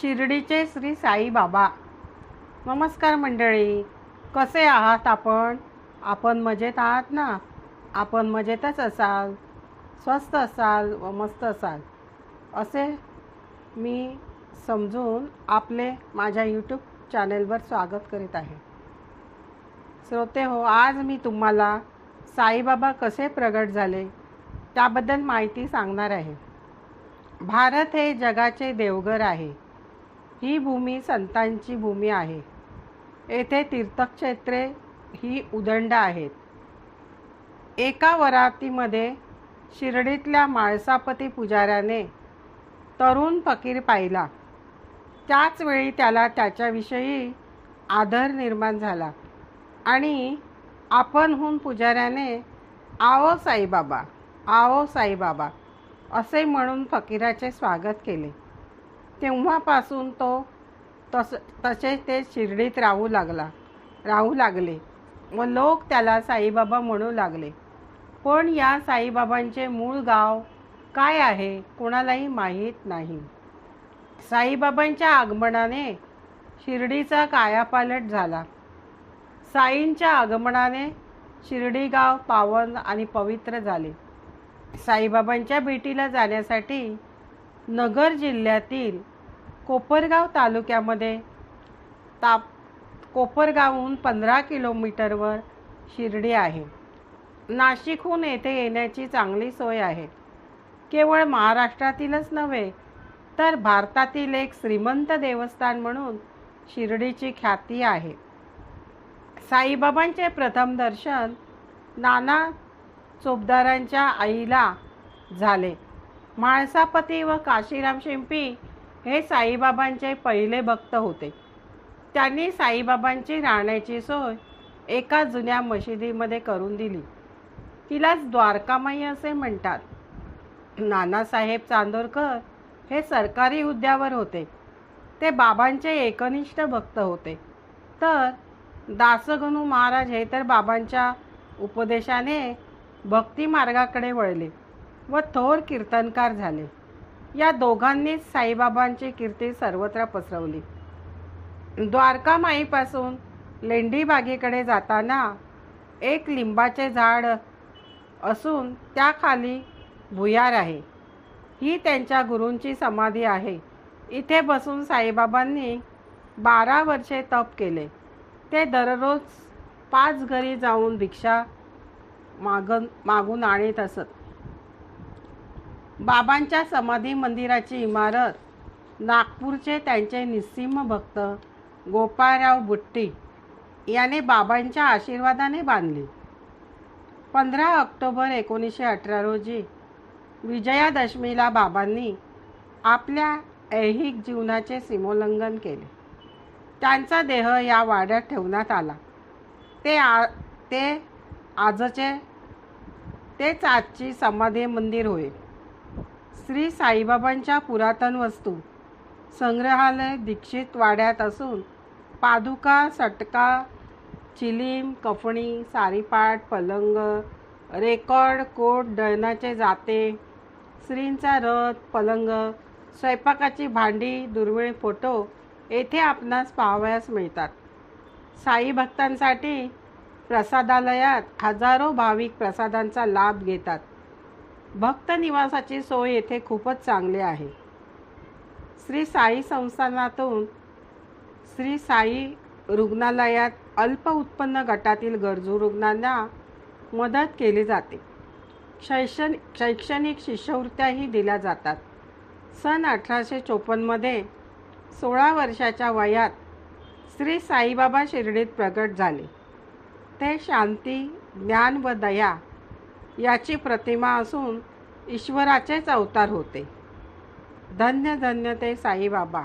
शिर्डीचे श्री साईबाबा नमस्कार मंडळी. कसे आहात आपण? आपण मजेत आहात ना? आपण मजेतच असाल स्वस्त असाल व मस्त असाल. असे मी समजून आपले माझ्या यूट्यूब चॅनेलवर स्वागत करीत आहे. श्रोते हो आज मी तुम्हाला साईबाबा कसे प्रगट झाले त्याबद्दल माहिती सांगणार आहे. भारत हे जगाचे देवघर आहे. ही भूमी संतांची भूमी आहे. येथे तीर्थक्षेत्रे ही उदंड आहेत. एका वरातीमध्ये शिर्डीतल्या माळसापती पुजाऱ्याने तरुण फकीर पाहिला. त्याचवेळी त्याला त्याच्याविषयी आदर निर्माण झाला आणि आपणहून पुजाऱ्याने आओ साईबाबा आओ साईबाबा असे म्हणून फकीराचे स्वागत केले. तेव्हापासून तो तस तसेच ते शिर्डीत राहू लागला. राहू लागले व लोक त्याला साईबाबा म्हणू लागले. पण या साईबाबांचे मूळ गाव काय आहे कोणालाही माहीत नाही. साईबाबांच्या आगमनाने शिर्डीचा कायापालट झाला. साईंच्या आगमनाने शिर्डी गाव पावन आणि पवित्र झाले. साईबाबांच्या भेटीला जाण्यासाठी नगर जिल्ह्यातील कोपरगाव तालुक्यामध्ये. ताप कोपरगावहून पंधरा किलोमीटरवर शिर्डी आहे. नाशिकहून येथे येण्याची चांगली सोय आहे. केवळ महाराष्ट्रातीलच नव्हे तर भारतातील एक श्रीमंत देवस्थान म्हणून शिर्डीची ख्याती आहे. साईबाबांचे प्रथम दर्शन नाना चोपदारांच्या आईला झाले. माळसापती व काशीराम शिंपी हे साईबाबांचे पहिले भक्त होते. त्यांनी साईबाबांची राहण्याची सोय एका जुन्या मशिदीमध्ये करून दिली. तिलाच द्वारकामाई असे म्हणतात. नानासाहेब चांदोरकर हे सरकारी हुद्द्यावर होते. ते बाबांचे एकनिष्ठ भक्त होते. तर दासगणू महाराज हे तर बाबांच्या उपदेशाने भक्ती मार्गाकडे वळले व थोर कीर्तनकार झाले. या दोघांनीच साईबाबांची कीर्ती सर्वत्र पसरवली. द्वारकामाईपासून लेंडी बागेकडे जाताना एक लिंबाचे झाड असून त्याखाली भुयार आहे. ही त्यांच्या गुरूंची समाधी आहे. इथे बसून साईबाबांनी बारा वर्षे तप केले. ते दररोज पाच घरी जाऊन भिक्षा मागन मागून आणत असत. बाबांच्या समाधी मंदिराची इमारत नागपूरचे त्यांचे निस्सिम भक्त गोपाळराव बुट्टी याने बाबांच्या आशीर्वादाने बांधली. पंधरा ऑक्टोबर एकोणीसशे अठरा रोजी विजयादशमीला बाबांनी आपल्या ऐहिक जीवनाचे सीमोल्लंघन केले. त्यांचा देह या वाड्यात ठेवण्यात आला. ते आ ते आजचे तेच आजची समाधी मंदिर होईल श्री साईबाबांच्या पुरातन वस्तू. संग्रहालय दीक्षित वाड्यात असून पादुका सटका चिलीम कफणी सारीपाट पलंग रेकॉर्ड कोट दळणाचे जाते श्रींचा रथ पलंग स्वयंपाकाची भांडी दुर्मिळ फोटो येथे आपणास पाहावयास मिळतात. साई भक्तांसाठी प्रसादालयात हजारो भाविक प्रसादांचा लाभ घेतात. भक्त निवासाची सोय येथे खूपच चांगली आहे. श्री साई संस्थानातून श्री साई रुग्णालयात अल्प उत्पन्न गटातील गरजू रुग्णांना मदत केली जाते. शैक्षणिक शैक्षणिक शिष्यवृत्त्याही दिल्या जातात. सन अठराशे चोपन्नमध्ये सोळा वर्षाच्या वयात श्री साईबाबा शिर्डीत प्रगट झाले. ते शांती ज्ञान व दया याची प्रतिमा असून ईश्वराचेच अवतार होते. धन्य धन्य ते साईबाबा.